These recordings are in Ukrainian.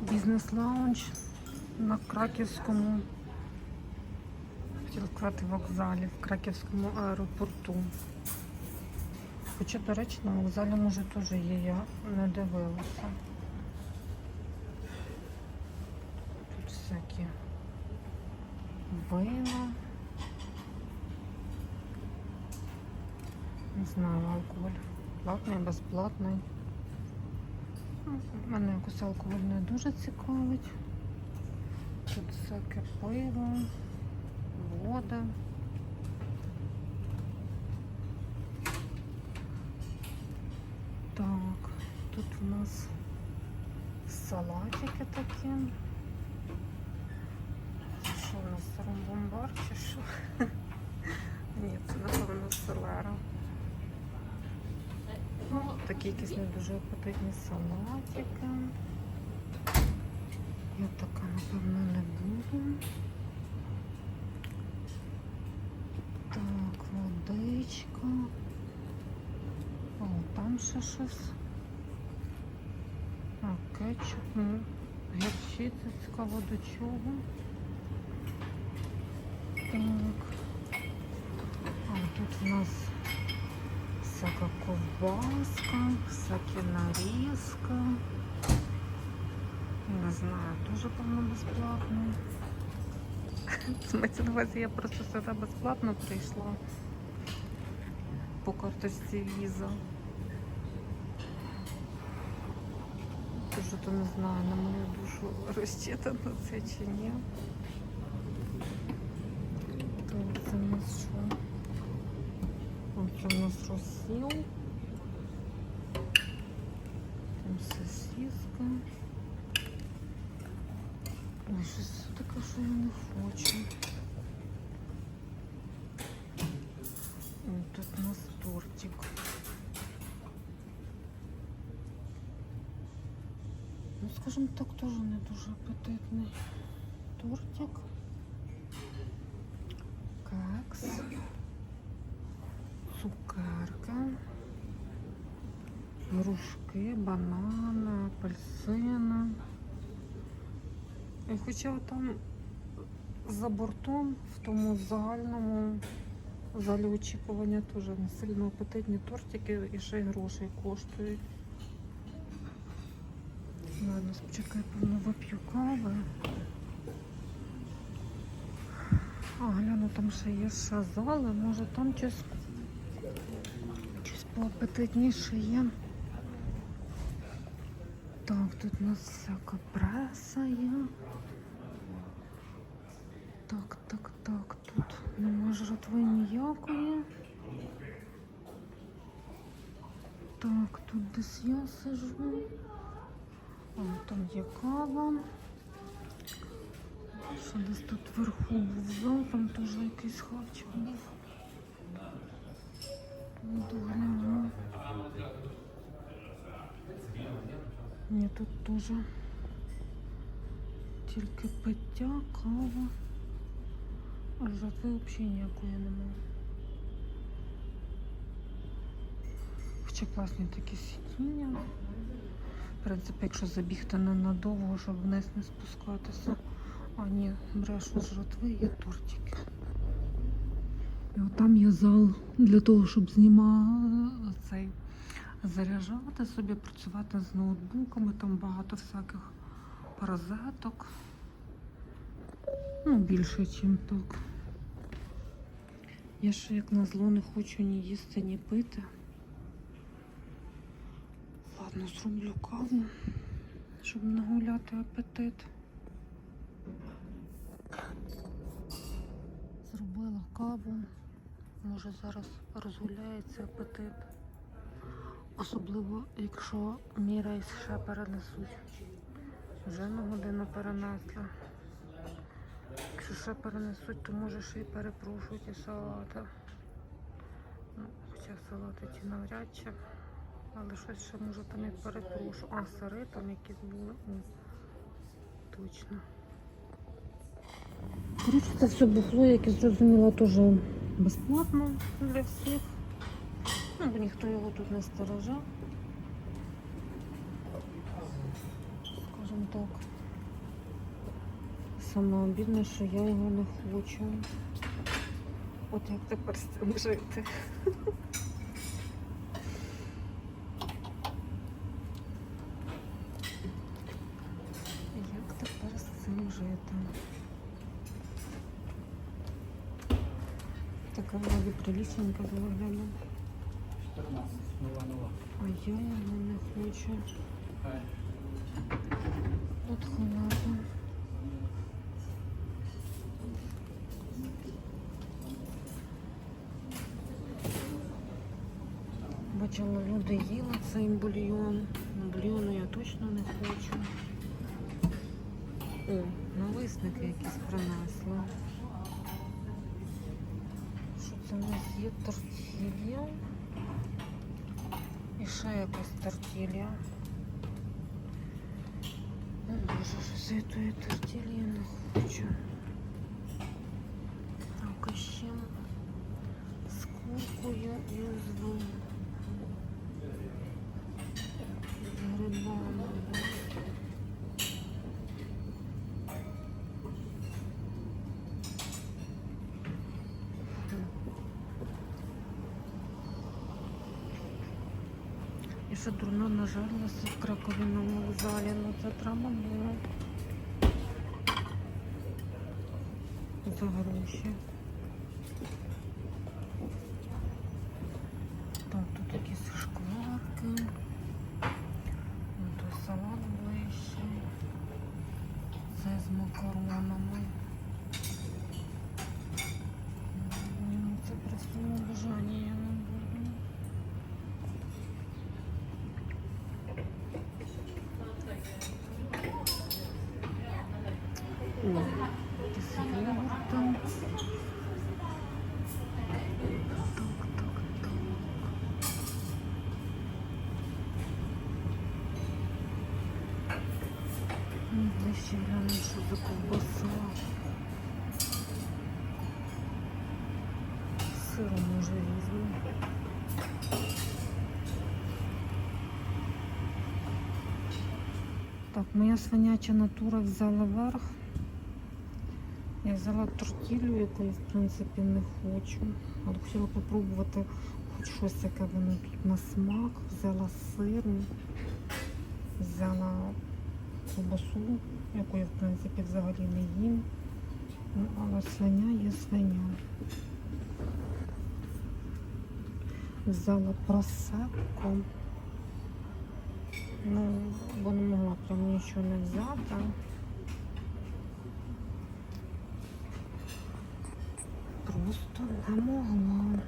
Бізнес-лаунж на Краківському хотіла сказати, вокзалі, в Краківському аеропорту. Хоча, до речі, на вокзалі може теж є, я не дивилася. Тут всякі вина. Не знаю, алкоголь. Платний, безплатний. Мене якось алкоголь не дуже цікавить. Тут всяке пиво, вода. Так, тут у нас салатики такі. Що у нас ромбомбар чи що? Ні, це напевно селера. Такі якісь не дуже апетитні салатики. Я така, напевно, не буду. Так, водичка. О, там ще щось. А, кетчуп, ну, гірчиця, цікаво до чого. Так. А, тут у нас всяка ковбаска, всякі нарізка. Не знаю, дуже певно безплатно. Мається на увазі, я просто сюди безплатно прийшла по карточці віза. Дуже то не знаю, на мою душу розчитано це чи ні. Так, це у нас що? Це у нас розсіл. Сосиска. Ой, щось таке, що я не хочу. Тут у нас тортик. Ну, скажімо так, теж не дуже апетитний. Тортик. Грушки, банани, апельсини. І хоча там за бортом, в тому загальному залі очікування теж не сильно апетитні тортики і ще й грошей коштують. Ладно, спочатку я певно вип'ю кави. А, гляну, там ще є ще зали, може там щось, щось поапетитніше є. Так, тут у нас всяка преса є. Так, так, так, тут нема жратви ніякої. Так, тут десь я сижу. О, там є кава. Що десь тут вверху був зал, там теж якийсь хавчик був. Ну, догляну. Ні, тут теж тільки пиття, кава. А жратви взагалі ніякої немає. Хоча класні такі сидіння. В принципі, якщо забігти ненадовго, щоб вниз не спускатися. А ні, брешу з жратви є тортики. І от там є зал для того, щоб знімати цей заряджати собі, працювати з ноутбуками, там багато всяких розеток. Ну, більше, ніж так. Я ще як назло не хочу ні їсти, ні пити. Ладно, зроблю каву, щоб не гуляти апетит. Зробила каву. Може зараз розгуляється апетит. Особливо, якщо мій рейс ще перенесуть. Вже на годину перенесли. Якщо ще перенесуть, то може ще й перепрошують і салати. Ну, хоча салати ті навряд чи. Але щось ще може там і перепрошу. А, сири там якісь були. О, точно. Коротше, це все бухло, як я зрозуміла, теж безплатно для всіх. Ну, бо ніхто його тут не сторожав. Скажімо так. Саме обідне, що я його не хочу. От як тепер з цим жити. Як тепер з цим жити? Така вроді прилічненька виглядає. 14, нова нова. А я його не хочу. От халата. Бачила, люди їли цей бульйон. Ну, Бульйону я точно не хочу. О, нависники якісь принесли. Що це у нас є тортилья? І ще якась тортилья. О, Боже, що я тої тортильї не хочу. Так, а ще з куркою і з Ще дурно нажарилася в краковиному вокзалі, ну це треба було. За гроші. О, з йогуртом. Ближче гляну, що за ковбаса. Сиру може візьму. Так, моя свиняча натура взяла верх. Я взяла тортілю, яку я, в принципі, не хочу. Але хотіла попробувати хоч щось, яке воно тут на смак. Взяла сир, взяла ковбасу, яку я, в принципі, взагалі не їм. Ну, але свиня є свиня. Взяла просекко. Ну, бо не могла прям нічого не взяти. Просто не могла.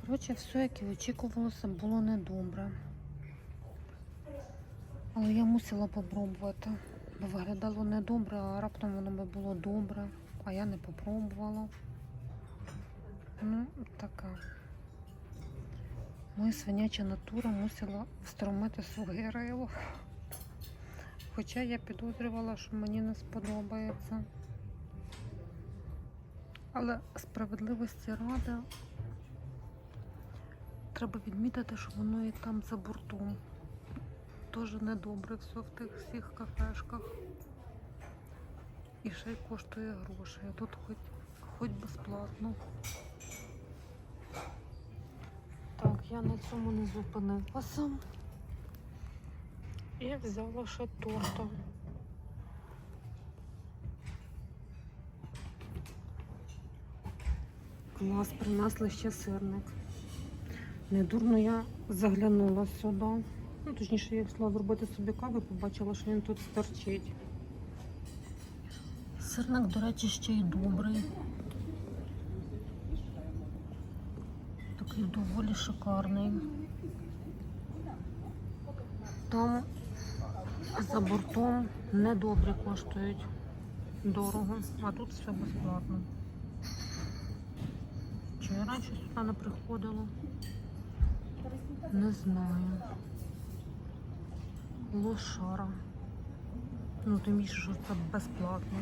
Коротше, все, як і очікувалося, було недобре. Але я мусила попробувати. Бо виглядало недобре, а раптом воно би було добре, а я не попробувала. Ну, така. Моя свиняча натура мусила встромити своє рило. Хоча я підозрювала, що мені не сподобається. Але справедливості ради треба відмітити, що воно і там за бортом. Теж недобре все в тих всіх кафешках. І ще й коштує гроші. А тут хоч, хоч безплатно. Так, я на цьому не зупинилася. І взяла ще торта. Клас, принесли ще сирник. Недурно я заглянула сюди. Ну, точніше, я пішла зробити собі каву, побачила, що він тут стерчить. Сирник, до речі, ще й добрий. Такий доволі шикарний. Там за бортом недобрі коштують дорого, а тут все безплатно. Раніше сюди не приходила? Не знаю. Лошара. Ну, тим більше, що це безплатно.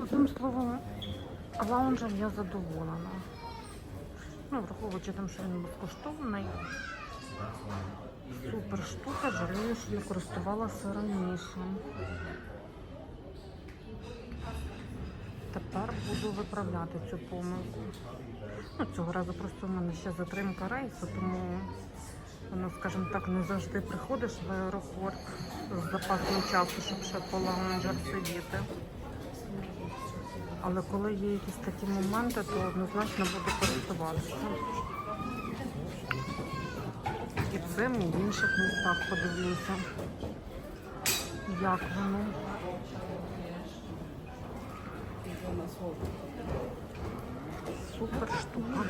Одним словом, лаунжем я задоволена. Ну, враховуючи тим, що він безкоштовний. Супер штука, жалію, що не користувалася раніше. Тепер буду виправляти цю помилку. Ну, цього разу просто в мене ще затримка рейсу, тому воно, скажімо так, не завжди приходиш в аеропорт з запасом часу, щоб ще по лаунджах сидіти. Але коли є якісь такі моменти, то однозначно буду користуватися. І цим, в інших містах подивлюся, як воно. Супер штука.